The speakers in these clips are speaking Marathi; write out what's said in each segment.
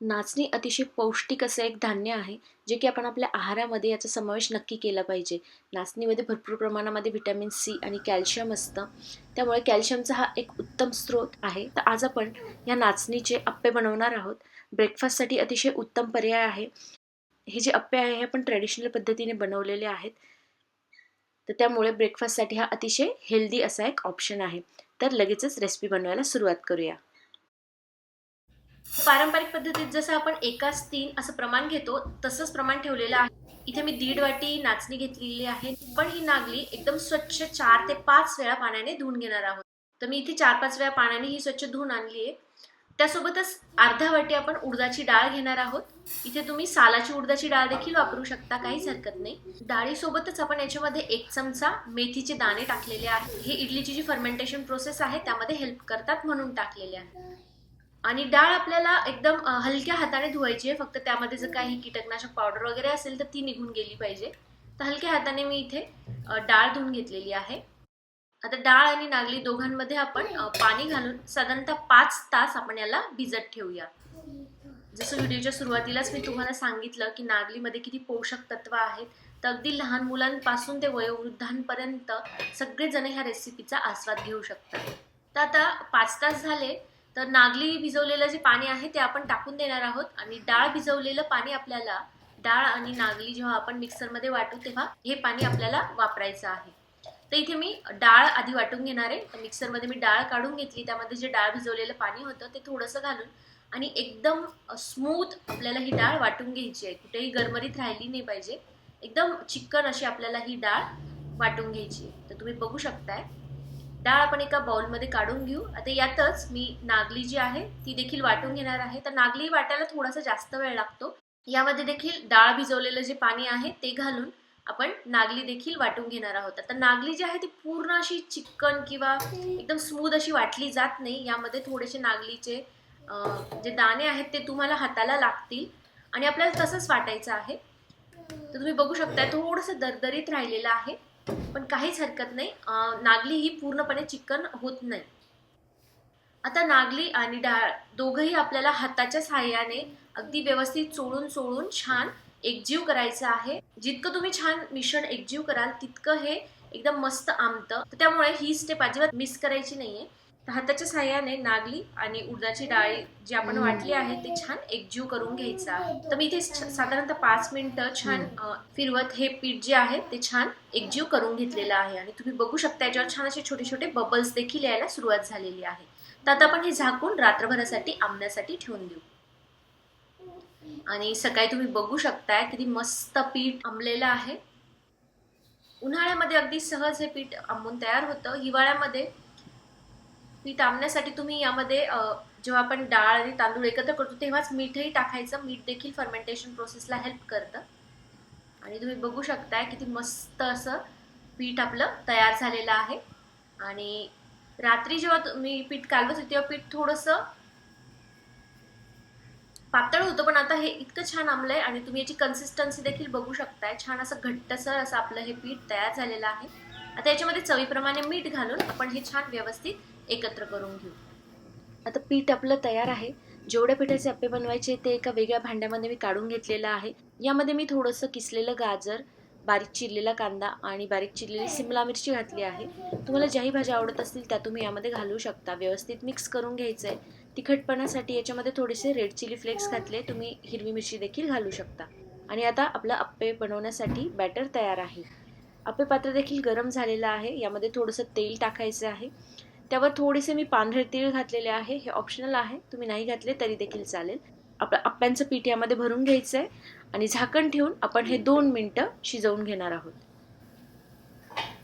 नाचणी अतिशय पौष्टिक असं एक धान्य आहे जे की आपण आपल्या आहारामध्ये याचा समावेश नक्की केला पाहिजे. नाचणीमध्ये भरपूर प्रमाणामध्ये व्हिटॅमिन सी आणि कॅल्शियम असतं. त्यामुळे कॅल्शियमचा हा एक उत्तम स्रोत आहे. तर आज आपण या नाचणीचे अप्पे बनवणार आहोत. ब्रेकफास्टसाठी अतिशय उत्तम पर्याय आहे. हे जे अप्पे आहे हे आपण ट्रॅडिशनल पद्धतीने बनवलेले आहेत. तर त्यामुळे ब्रेकफास्टसाठी हा अतिशय हेल्दी असा एक ऑप्शन आहे. तर लगेचच रेसिपी बनवायला सुरुवात करूया. पारंपरिक पद्धतीत जसं आपण एकाच तीन असं प्रमाण घेतो तसंच प्रमाण ठेवलेलं आहे. इथे मी दीड वाटी नाचणी घेतलेली आहे. पण ही नागली एकदम स्वच्छ चार ते पाच वेळा पाण्याने धुवून घेणार आहोत. तर मी इथे चार पाच वेळा पाण्याने ही स्वच्छ धुवून आणली आहे. त्यासोबतच अर्धा वाटी आपण उडदाची डाळ घेणार आहोत. इथे तुम्ही सालाची उडदाची डाळ देखील वापरू शकता काहीच हरकत नाही. डाळीसोबतच आपण याच्यामध्ये एक चमचा मेथीचे दाणे टाकलेले आहेत हे इडलीची जी फर्मेंटेशन प्रोसेस आहे त्यामध्ये हेल्प करतात म्हणून टाकलेले आहे. आणि डाळ आपल्याला एकदम हलक्या हाताने धुवायची आहे. फक्त त्यामध्ये जर काही कीटकनाशक पावडर वगैरे असेल तर ती निघून गेली पाहिजे. तर हलक्या हाताने मी इथे डाळ धुवून घेतलेली आहे. आता डाळ आणि नागली दोघांमध्ये आपण पाणी घालून साधारणतः पाच तास आपण याला भिजत ठेवूया. जसं व्हिडिओच्या सुरुवातीलाच मी तुम्हाला सांगितलं की नागलीमध्ये किती पोषक तत्व आहेत तर अगदी लहान मुलांपासून ते वयोवृद्धांपर्यंत सगळेजण ह्या रेसिपीचा आस्वाद घेऊ शकतात. तर आता पाच तास झाले तर नागली भिजवलेलं जे पाणी आहे ते आपण टाकून देणार आहोत. आणि डाळ भिजवलेलं पाणी आपल्याला डाळ आणि नागली जेव्हा आपण मिक्सरमध्ये वाटू तेव्हा हे पाणी आपल्याला वापरायचं आहे. तर इथे मी डाळ आधी वाटून घेणार आहे. तर मिक्सरमध्ये मी डाळ काढून घेतली. त्यामध्ये जे डाळ भिजवलेलं पाणी होतं ते थोडंसं घालून आणि एकदम स्मूथ आपल्याला ही डाळ वाटून घ्यायची आहे. कुठेही गरमरीत राहिली नाही पाहिजे. एकदम चिकन अशी आपल्याला ही डाळ वाटून घ्यायची आहे. तर तुम्ही बघू शकताय. डाळ आपण एका बाउलमध्ये काढून घेऊ. आता यातच मी नागली जी आहे ती देखील वाटून घेणार आहे. तर नागली वाटायला थोडासा जास्त वेळ लागतो. यामध्ये देखील डाळ भिजवलेलं जे पाणी आहे ते घालून आपण नागली देखील वाटून घेणार आहोत. आता नागली जी आहे ती पूर्ण अशी चिकन किंवा एकदम स्मूथ अशी वाटली जात नाही. यामध्ये थोडेसे नागलीचे जे दाणे आहेत ते तुम्हाला हाताला लागतील आणि आपल्याला तसंच वाटायचं आहे. तर तुम्ही बघू शकता थोडंसं दरदरीत राहिलेलं आहे. पण काहीच हरकत नाही. नागली ही पूर्णपणे चिकन होत नाही. आता नागली आणि डाळ दोघंही आपल्याला हाताच्या सहाय्याने अगदी व्यवस्थित चोळून चोळून छान एकजीव करायचं आहे. जितकं तुम्ही छान मिश्रण एकजीव कराल तितकं हे एकदम मस्त आमतं. त्यामुळे ही स्टेप अजिबात मिस करायची नाहीये. हाताच्या साह्याने नागली आणि उडदाची डाळ जी आपण वाटली आहे ते छान एकजीव करून घ्यायचं. आहे तर मी इथे साधारणतः पाच मिनिटं छान फिरवत हे पीठ जे आहे ते छान एकजीव करून घेतलेलं आहे आणि तुम्ही बघू शकता याच्यावर छान असे छोटे छोटे बबल्स देखील यायला सुरुवात झालेली आहे. तर आता आपण हे झाकून रात्रभरासाठी आंबण्यासाठी ठेवून देऊ. आणि सकाळी तुम्ही बघू शकताय किती मस्त पीठ आंबलेलं आहे. उन्हाळ्यामध्ये अगदी सहज हे पीठ आंबून तयार होतं. हिवाळ्यामध्ये ती आंबण्यासाठी तुम्ही यामध्ये जेव्हा आपण डाळ आणि तांदूळ एकत्र करतो तेव्हाच मीठही टाकायचं. मीठ देखील फर्मेंटेशन प्रोसेसला हेल्प करतं. आणि तुम्ही बघू शकताय किती मस्त असं पीठ आपलं तयार झालेलं आहे. आणि रात्री जेव्हा तुम्ही पीठ कालवत होते तेव्हा पीठ थोडंसं पातळ होतं पण आता हे इतकं छान आंबलंय. आणि तुम्ही याची कन्सिस्टन्सी देखील बघू शकताय. छान असं घट्टसर असं आपलं हे पीठ तयार झालेलं आहे. आता याच्यामध्ये चवीप्रमाणे मीठ घालून आपण हे छान व्यवस्थित एकत्र करून घेऊ. आता पीठ आपलं तयार आहे. जेवढ्या पिठाचे अप्पे बनवायचे ते एका वेगळ्या भांड्यामध्ये मी काढून घेतलेलं आहे. यामध्ये मी थोडंसं किसलेलं गाजर बारीक चिरलेला कांदा आणि बारीक चिरलेली सिमला मिरची घातली आहे. तुम्हाला ज्याही भाज्या आवडत असतील त्या तुम्ही यामध्ये घालू शकता. व्यवस्थित मिक्स करून घ्यायचं आहे तिखटपणासाठी याच्यामध्ये थोडेसे रेड चिली फ्लेक्स घातले तुम्ही हिरवी मिरची देखील घालू शकता. आणि आता आपलं अप्पे बनवण्यासाठी बॅटर तयार आहे. अपेपात्र देखील गरम झालेलं आहे. यामध्ये थोडंसं तेल टाकायचं आहे. त्यावर थोडेसे मी पांढरे तीळ घातलेले आहे. हे ऑप्शनल आहे. तुम्ही नाही घातले तरी देखील चालेल. आपलं अप्प्यांचं पीठ यामध्ये भरून घ्यायचं आहे आणि झाकण ठेवून आपण हे दोन मिनटं शिजवून घेणार आहोत.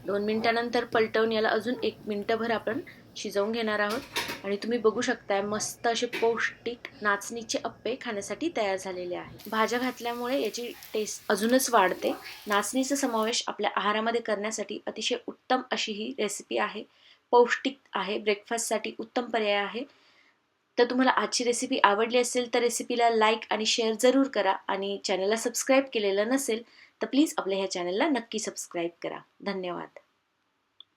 दोन मिनटानंतर पलटवून याला अजून एक मिनटंभर आपण शिजवून घेणार आहोत. आणि तुम्ही बघू शकताय मस्त असे पौष्टिक नाचणीचे अप्पे खाण्यासाठी तयार झालेले आहे भाज्या घातल्यामुळे याची टेस्ट अजूनच वाढते. नाचणीचा समावेश आपल्या आहारामध्ये करण्यासाठी अतिशय उत्तम अशी ही रेसिपी आहे. पौष्टिक आहे ब्रेकफास्टसाठी उत्तम पर्याय आहे. तर तुम्हाला आजची रेसिपी आवडली असेल तर रेसिपीला लाईक आणि शेअर जरूर करा. आणि चॅनलला सबस्क्राईब केलेलं नसेल तर प्लीज आपल्या ह्या चॅनलला नक्की सबस्क्राईब करा. धन्यवाद.